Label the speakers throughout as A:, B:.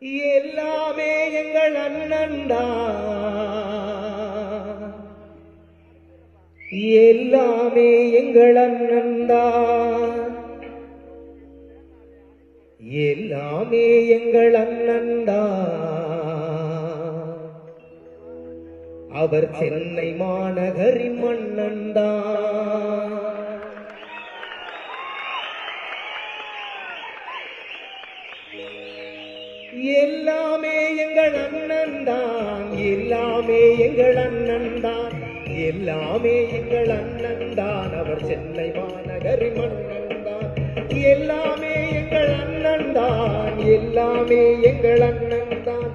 A: எல்லாமே எங்கள் அண்ணன்டா. எல்லாமே எங்கள் அண்ணன்டா. எல்லாமே எங்கள் அண்ணன்டா. அவர் சென்னை மாநகரின் மன்னன்டா. எல்லாமே எங்கள் அண்ணன் தான் எல்லாமே எங்கள் அண்ணன் தான் எல்லாமே எங்கள் அண்ணன் தான். அவர் சென்னை மாநகரி மன்னன் தான். எல்லாமே எங்கள் அண்ணன் தான் எல்லாமே எங்கள் அண்ணன் தான்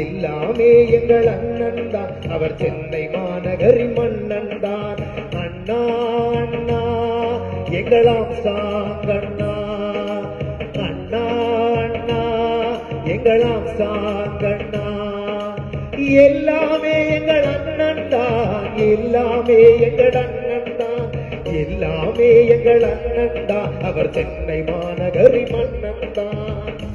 A: எல்லாமே எங்கள் அண்ணன் தான். அவர் சென்னை மாநகரி மன்னன் தான். அண்ணா அண்ணா எங்களாம் சாங்கண்ணா. எங்களாம் சாங்கண்ணா எல்லாமே எங்கள் அண்ணன் தான் எல்லாமே எங்கள் அண்ணன் தான் எல்லாமே எங்கள் அண்ணன் தான். அவர் சென்னை மாநகரி மன்னன் தான்.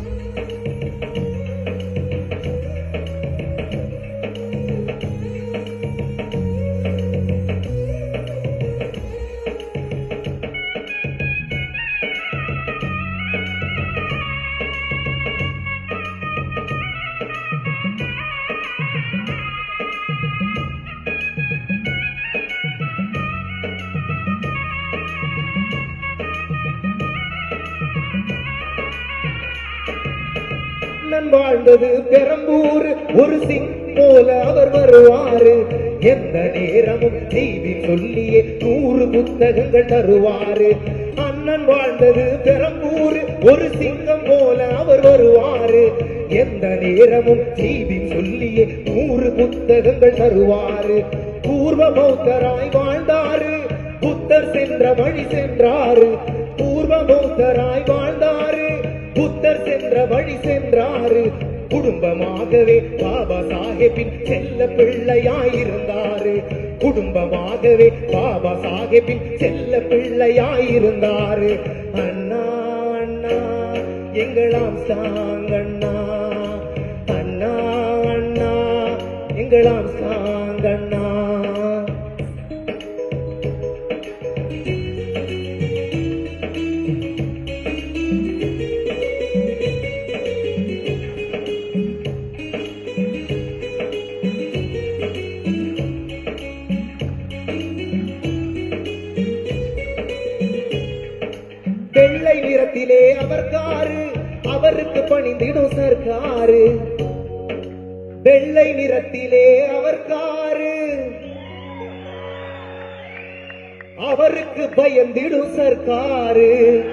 A: கண்ணன் வாழ்ந்தது பெரம்பூர். ஒரு சிங் போல அவர் வருவாரு. எந்த நேரமும் செய்தி சொல்லியே நூறு புத்தகங்கள் தருவாரு. அண்ணன் வாழ்ந்தது பெரம்பூர். ஒரு சிங்கம் போல அவர் வருவாரு. எந்த நேரமும் செய்தி சொல்லியே நூறு புத்தகங்கள் தருவாரு. பூர்வ பௌத்தராய் வாழ்ந்தாரு. புத்தர் சென்ற வழி சென்றாரு. பூர்வ பௌத்தராய் வாழ்ந்தார். வழி சென்றாரு குடும்பமாகவே பாபா சாஹேபின் செல்ல பிள்ளையாயிருந்தாரு. குடும்பமாகவே பாபா சாஹேபின் செல்ல பிள்ளையாயிருந்தாரு. அண்ணா அண்ணா எங்களாம் சாங்கண்ணா. அண்ணா அண்ணா எங்களாம் சாங்கண்ணா. சர்க்காரு அவருக்கு பணிந்திடும் சர்க்காரு. வெள்ளை நிறத்திலே அவர் காரு. அவருக்கு பயந்திடும் சர்க்காரு.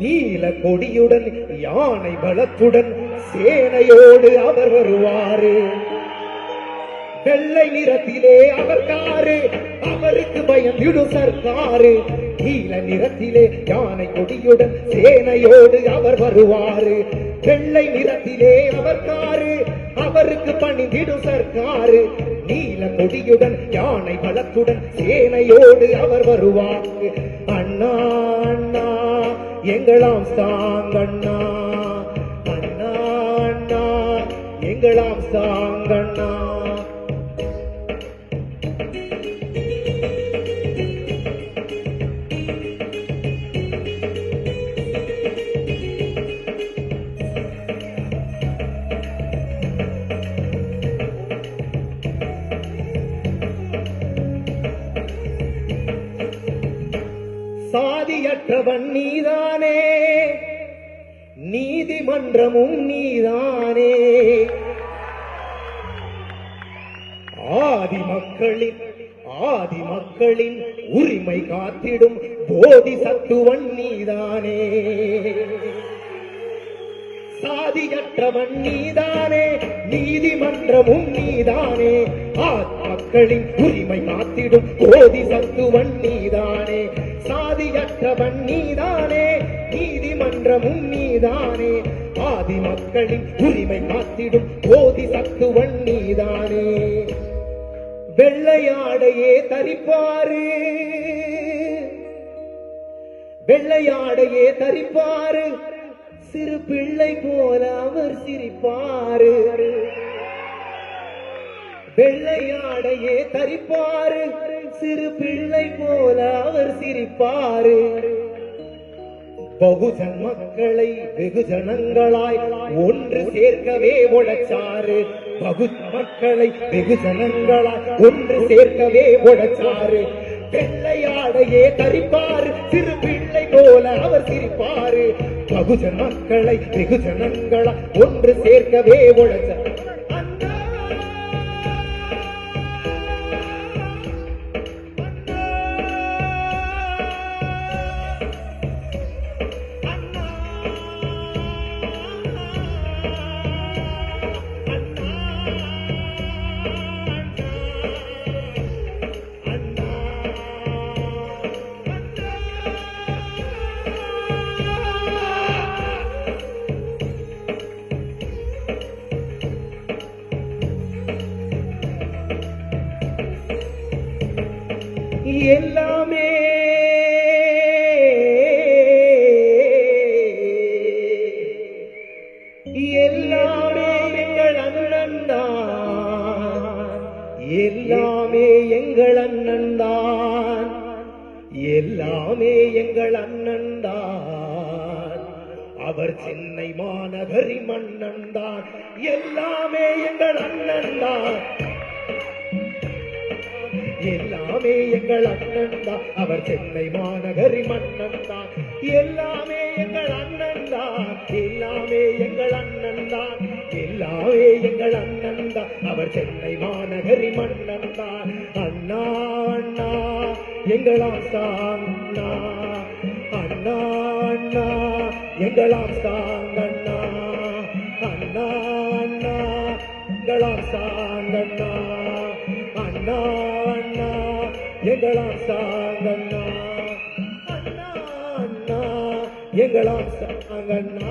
A: நீல கொடியுடன் யானை பலத்துடன் சேனையோடு அவர் வருவாரு. வெள்ளை நிறத்திலே அவர் காரு. அவருக்கு பயந்திடும் சர்க்காரு. நீல நிறத்திலே யானை கொடியுடன் சேனையோடு அவர் வருவாரு. வெள்ளை நிறத்திலே அவர் காரு. அவருக்கு பணிந்திடும் சர்க்காரு. நீல கொடியுடன் யானை பலத்துடன் சேனையோடு அவர் வருவாரு. அண்ணா அண்ணா எங்களாம் சாங்கண்ணா. அண்ணா அண்ணா எங்களாம் சாங்க நீதானே. நீதிமன்றமும் நீதானே. ஆதி மக்களின் ஆதி மக்களின் உரிமை காத்திடும் போதி சத்துவன் நீதானே. சாதியற்றவன் நீதானே நீதிமன்றமும் நீதானே. ஆதி மக்களின் உரிமை காத்திடும் போதி சத்துவன் நீதானே. சாதியற்றவன் நீதானே. நீதிமன்றமும் நீதானே ஆதி மக்களின் உரிமை காத்திடும் போதி சத்துவன் நீதானே. வெள்ளையாடையே தரிப்பாரு. வெள்ளையாடையே தரிப்பாரு. சிறு பிள்ளை போல அவர் சிரிப்பாரு. வெள்ளையாடையே தரிப்பாரு. சிறு பிள்ளை போல அவர் சிரிப்பாரு. பகுஜன் மக்களை வெகுஜனங்களாய் ஒன்று சேர்க்கவே உழைச்சாரு பகுஜ மக்களை வெகுஜனங்களாய் ஒன்று சேர்க்கவே உழைச்சாரு வெள்ளையாடையே தரிப்பாரு சிறு பிள்ளை போல அவர் சிரிப்பாரு. பகுஜன் மக்களை வெகுஜனங்களாய் ஒன்று சேர்க்கவே உழைச்சாரு எல்லாமே. எல்லாமே எங்கள் அண்ணன்தான் எல்லாமே எங்கள் அண்ணன்தான் எல்லாமே எங்கள் அண்ணன்தான் அவர் சென்னை மாநகரி மன்னன்தான் எல்லாமே எங்கள் அண்ணன்தான் எல்லாமே எங்கள் அண்ணன் தான் அவர் சென்னை மாநகரி மன்னன் தான் எல்லாமே எங்கள் அண்ணன் தான் எல்லாமே எங்கள் அண்ணன் தான் எல்லாமே எங்கள் அண்ணன் தான் அவர் சென்னை மாநகரி மன்னன் தான் அண்ணா அண்ணா எங்களாம் அண்ணா. அண்ணா அண்ணா எங்களாம் அண்ணா. அண்ணா அண்ணா எங்களாம் அண்ணா அண்ணா. அண்ணா எங்களாம் சாங்கண்ணா அண்ணா அண்ணா எங்களாம் சாங்கண்ணா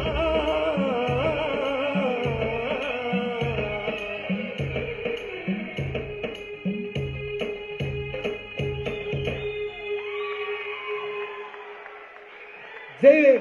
A: ஜெய்